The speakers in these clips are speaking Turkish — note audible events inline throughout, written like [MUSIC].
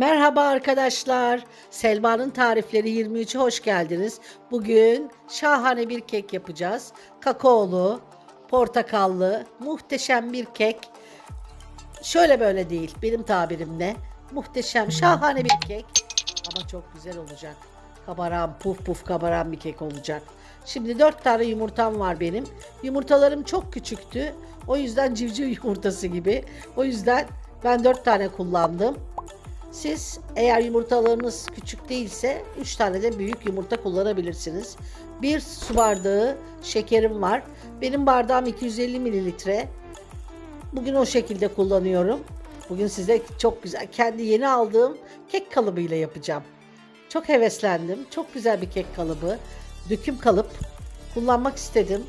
Merhaba arkadaşlar. Selma'nın tarifleri 23'e hoş geldiniz. Bugün şahane bir kek yapacağız. Kakaolu, portakallı, muhteşem bir kek. Şöyle böyle değil benim tabirimle. Muhteşem, şahane bir kek. Ama çok güzel olacak. Kabaran, puf puf kabaran bir kek olacak. Şimdi 4 tane yumurtam var benim. Yumurtalarım çok küçüktü. O yüzden civciv [LAUGHS] yumurtası gibi. O yüzden ben 4 tane kullandım. Siz eğer yumurtalarınız küçük değilse 3 tane de büyük yumurta kullanabilirsiniz. 1 su bardağı şekerim var. Benim bardağım 250 mililitre. Bugün o şekilde kullanıyorum. Bugün size çok güzel kendi yeni aldığım kek kalıbıyla yapacağım. Çok heveslendim. Çok güzel bir kek kalıbı. Döküm kalıp kullanmak istedim.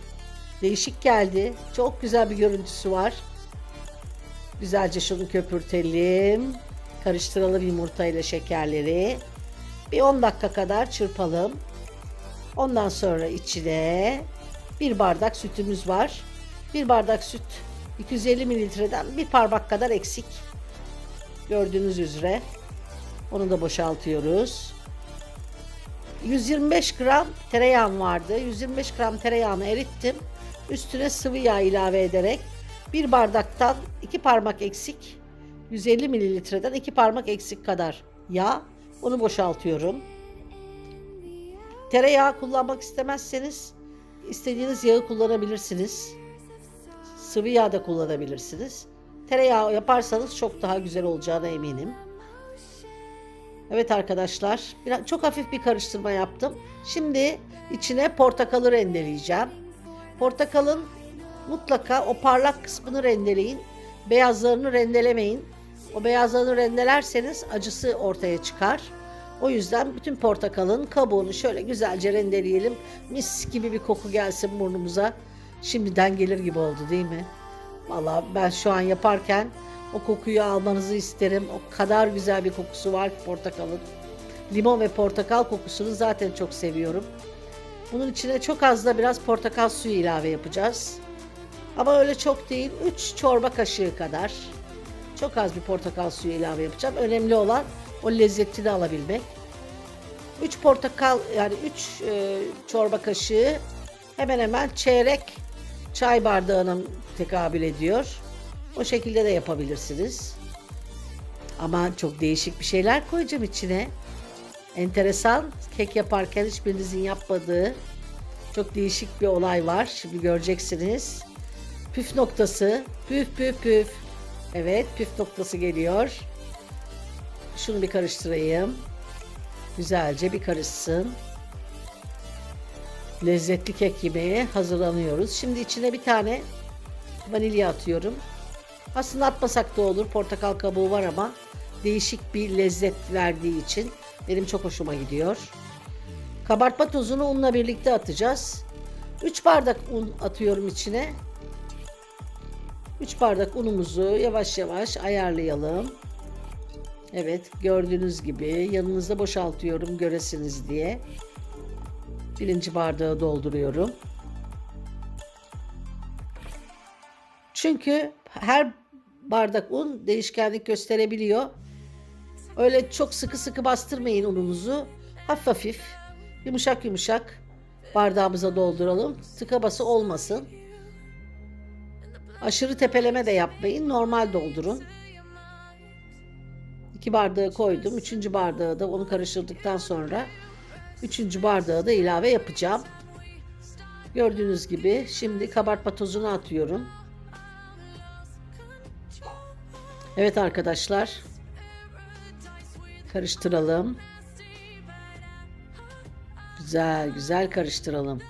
Değişik geldi. Çok güzel bir görüntüsü var. Güzelce şunu köpürtelim. Karıştıralım yumurta ile şekerleri. Bir 10 dakika kadar çırpalım. Ondan sonra içine bir bardak sütümüz var. Bir bardak süt 250 mililitreden bir parmak kadar eksik. Gördüğünüz üzere. Onu da boşaltıyoruz. 125 gram tereyağım vardı. 125 gram tereyağını erittim. Üstüne sıvı yağ ilave ederek bir bardaktan iki parmak eksik 150 mililitreden iki parmak eksik kadar yağ onu boşaltıyorum. Tereyağı kullanmak istemezseniz istediğiniz yağı kullanabilirsiniz. Sıvı yağ da kullanabilirsiniz. Tereyağı yaparsanız çok daha güzel olacağına eminim. Evet arkadaşlar, biraz, çok hafif bir karıştırma yaptım. Şimdi içine portakalı rendeleyeceğim. Portakalın mutlaka o parlak kısmını rendeleyin. Beyazlarını rendelemeyin. O beyazlarını rendelerseniz acısı ortaya çıkar. O yüzden bütün portakalın kabuğunu şöyle güzelce rendeleyelim. Mis gibi bir koku gelsin burnumuza. Şimdiden gelir gibi oldu değil mi? Valla ben şu an yaparken o kokuyu almanızı isterim. O kadar güzel bir kokusu var portakalın. Limon ve portakal kokusunu zaten çok seviyorum. Bunun içine çok az da biraz portakal suyu ilave yapacağız. Ama öyle çok değil. 3 çorba kaşığı kadar. Çok az bir portakal suyu ilave yapacağım. Önemli olan o lezzetini alabilmek. 3 portakal yani 3 e, çorba kaşığı hemen hemen çeyrek çay bardağına tekabül ediyor. O şekilde de yapabilirsiniz. Ama çok değişik bir şeyler koyacağım içine. Enteresan kek yaparken hiçbirinizin yapmadığı çok değişik bir olay var. Şimdi göreceksiniz. Püf noktası. Püf püf püf. Evet püf noktası geliyor. Şunu bir karıştırayım. Güzelce bir karışsın. Lezzetli kek yemeğe hazırlanıyoruz. Şimdi içine bir tane vanilya atıyorum. Aslında atmasak da olur. Portakal kabuğu var ama değişik bir lezzet verdiği için benim çok hoşuma gidiyor. Kabartma tozunu unla birlikte atacağız. 3 bardak un atıyorum içine. 3 bardak unumuzu yavaş yavaş ayarlayalım. Evet gördüğünüz gibi yanınızda boşaltıyorum göresiniz diye. Birinci bardağı dolduruyorum. Çünkü her bardak un değişkenlik gösterebiliyor. Öyle çok sıkı sıkı bastırmayın ununuzu. Hafif hafif, yumuşak yumuşak bardağımıza dolduralım. Tıka bası olmasın. Aşırı tepeleme de yapmayın. Normal doldurun. İki bardağı koydum. Üçüncü bardağı da onu karıştırdıktan sonra üçüncü bardağı da ilave yapacağım. Gördüğünüz gibi şimdi kabartma tozunu atıyorum. Evet arkadaşlar. Karıştıralım. Güzel güzel karıştıralım.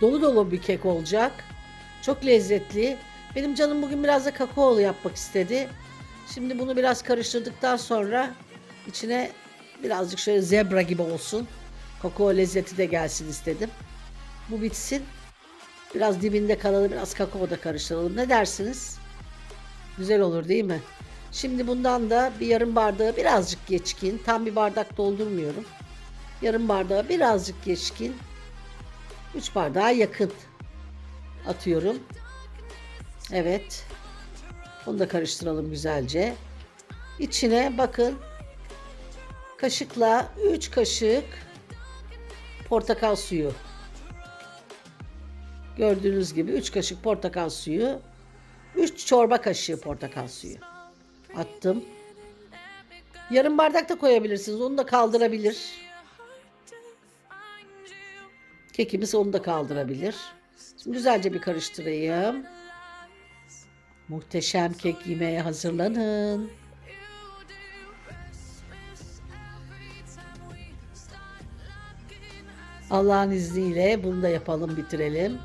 Dolu dolu bir kek olacak. Çok lezzetli. Benim canım bugün biraz da kakaolu yapmak istedi. Şimdi bunu biraz karıştırdıktan sonra içine birazcık şöyle zebra gibi olsun. Kakao lezzeti de gelsin istedim. Bu bitsin. Biraz dibinde kalalım. Biraz kakao da karıştıralım. Ne dersiniz? Güzel olur değil mi? Şimdi bundan da bir yarım bardağı birazcık geçkin. Tam bir bardak doldurmuyorum. Yarım bardağı birazcık geçkin. 3 bardağa yakın atıyorum. Evet. Onu da karıştıralım güzelce. İçine bakın kaşıkla 3 kaşık portakal suyu. Gördüğünüz gibi 3 kaşık portakal suyu, 3 çorba kaşığı portakal suyu attım. Yarım bardak da koyabilirsiniz. Onu da kaldırabilir. Kekimiz onu da kaldırabilir. Şimdi güzelce bir karıştırayım. Muhteşem kek yemeye hazırlanın. Allah'ın izniyle bunu da yapalım, bitirelim.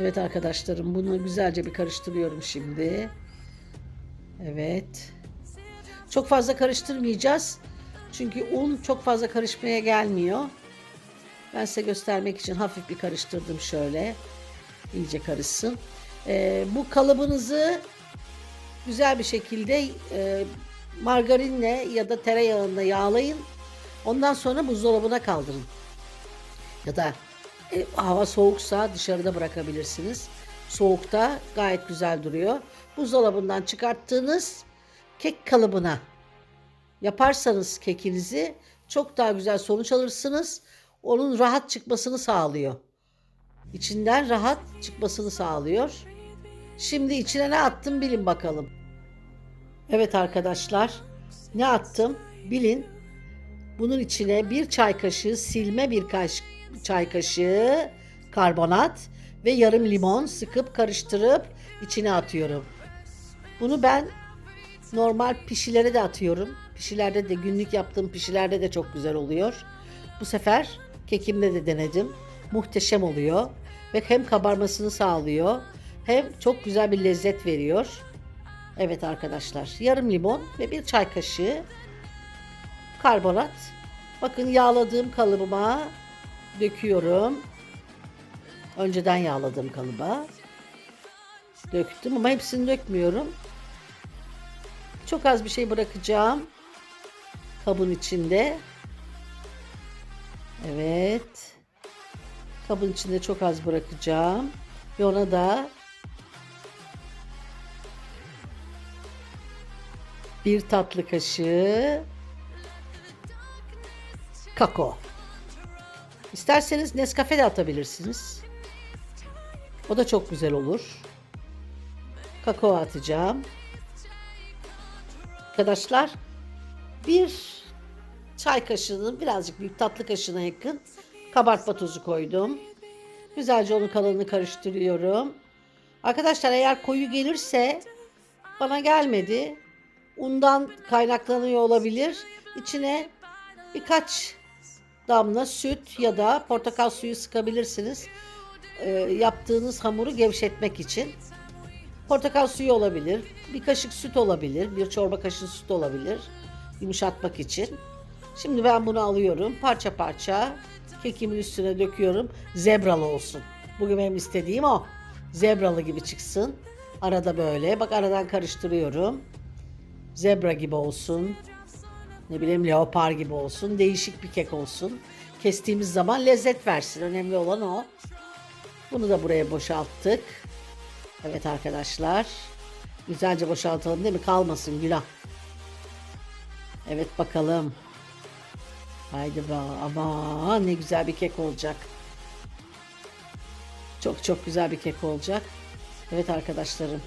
Evet arkadaşlarım bunu güzelce bir karıştırıyorum şimdi. Evet. Çok fazla karıştırmayacağız. Çünkü un çok fazla karışmaya gelmiyor. Ben size göstermek için hafif bir karıştırdım şöyle. İyice karışsın. Ee, bu kalıbınızı güzel bir şekilde e, margarinle ya da tereyağında yağlayın. Ondan sonra buzdolabına kaldırın. Ya da e, hava soğuksa dışarıda bırakabilirsiniz. Soğukta gayet güzel duruyor. Buzdolabından çıkarttığınız kek kalıbına yaparsanız kekinizi çok daha güzel sonuç alırsınız. Onun rahat çıkmasını sağlıyor. İçinden rahat çıkmasını sağlıyor. Şimdi içine ne attım bilin bakalım. Evet arkadaşlar ne attım bilin. Bunun içine bir çay kaşığı silme bir kaş, çay kaşığı karbonat ve yarım limon sıkıp karıştırıp içine atıyorum. Bunu ben normal pişilere de atıyorum. Pişilerde de günlük yaptığım pişilerde de çok güzel oluyor. Bu sefer kekimde de denedim. Muhteşem oluyor ve hem kabarmasını sağlıyor hem çok güzel bir lezzet veriyor. Evet arkadaşlar yarım limon ve bir çay kaşığı karbonat. Bakın yağladığım kalıbıma döküyorum. Önceden yağladığım kalıba döktüm ama hepsini dökmüyorum. Çok az bir şey bırakacağım kabın içinde. Evet. Kabın içinde çok az bırakacağım. Ve ona da bir tatlı kaşığı kakao. İsterseniz Nescafe de atabilirsiniz. O da çok güzel olur. Kakao atacağım. Arkadaşlar bir çay kaşığının birazcık büyük tatlı kaşığına yakın kabartma tozu koydum. Güzelce onun kalanını karıştırıyorum. Arkadaşlar eğer koyu gelirse bana gelmedi. Undan kaynaklanıyor olabilir. İçine birkaç damla süt ya da portakal suyu sıkabilirsiniz. Ee, yaptığınız hamuru gevşetmek için. Portakal suyu olabilir, bir kaşık süt olabilir, bir çorba kaşığı süt olabilir yumuşatmak için. Şimdi ben bunu alıyorum parça parça kekimin üstüne döküyorum. Zebralı olsun. Bugün benim istediğim o. Zebralı gibi çıksın. Arada böyle. Bak aradan karıştırıyorum. Zebra gibi olsun. Ne bileyim leopar gibi olsun. Değişik bir kek olsun. Kestiğimiz zaman lezzet versin. Önemli olan o. Bunu da buraya boşalttık. Evet arkadaşlar. Güzelce boşaltalım değil mi? Kalmasın günah. Evet bakalım. Haydi be ama ne güzel bir kek olacak. Çok çok güzel bir kek olacak. Evet arkadaşlarım.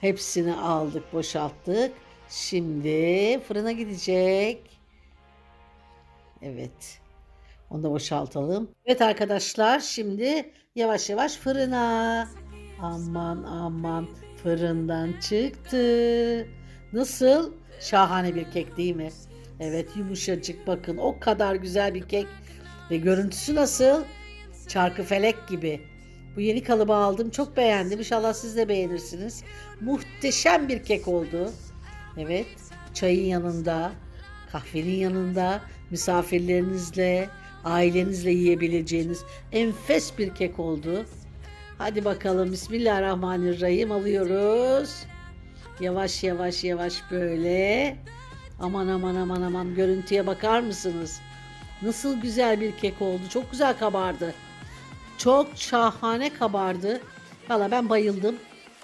Hepsini aldık, boşalttık. Şimdi fırına gidecek. Evet. Onu da boşaltalım. Evet arkadaşlar şimdi yavaş yavaş fırına. Aman aman fırından çıktı. Nasıl? Şahane bir kek değil mi? Evet yumuşacık bakın o kadar güzel bir kek. Ve görüntüsü nasıl? Çarkı felek gibi. Bu yeni kalıbı aldım. Çok beğendim. İnşallah siz de beğenirsiniz. Muhteşem bir kek oldu. Evet. Çayın yanında, kahvenin yanında, misafirlerinizle, ailenizle yiyebileceğiniz enfes bir kek oldu. Hadi bakalım Bismillahirrahmanirrahim alıyoruz. Yavaş yavaş yavaş böyle. Aman aman aman aman görüntüye bakar mısınız? Nasıl güzel bir kek oldu. Çok güzel kabardı. Çok şahane kabardı. Valla ben bayıldım.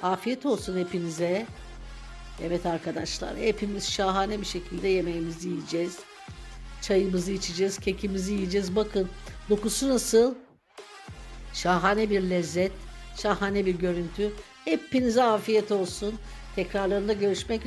Afiyet olsun hepinize. Evet arkadaşlar hepimiz şahane bir şekilde yemeğimizi yiyeceğiz. Çayımızı içeceğiz, kekimizi yiyeceğiz. Bakın dokusu nasıl? Şahane bir lezzet, şahane bir görüntü. Hepinize afiyet olsun. Tekrarlarında görüşmek üzere.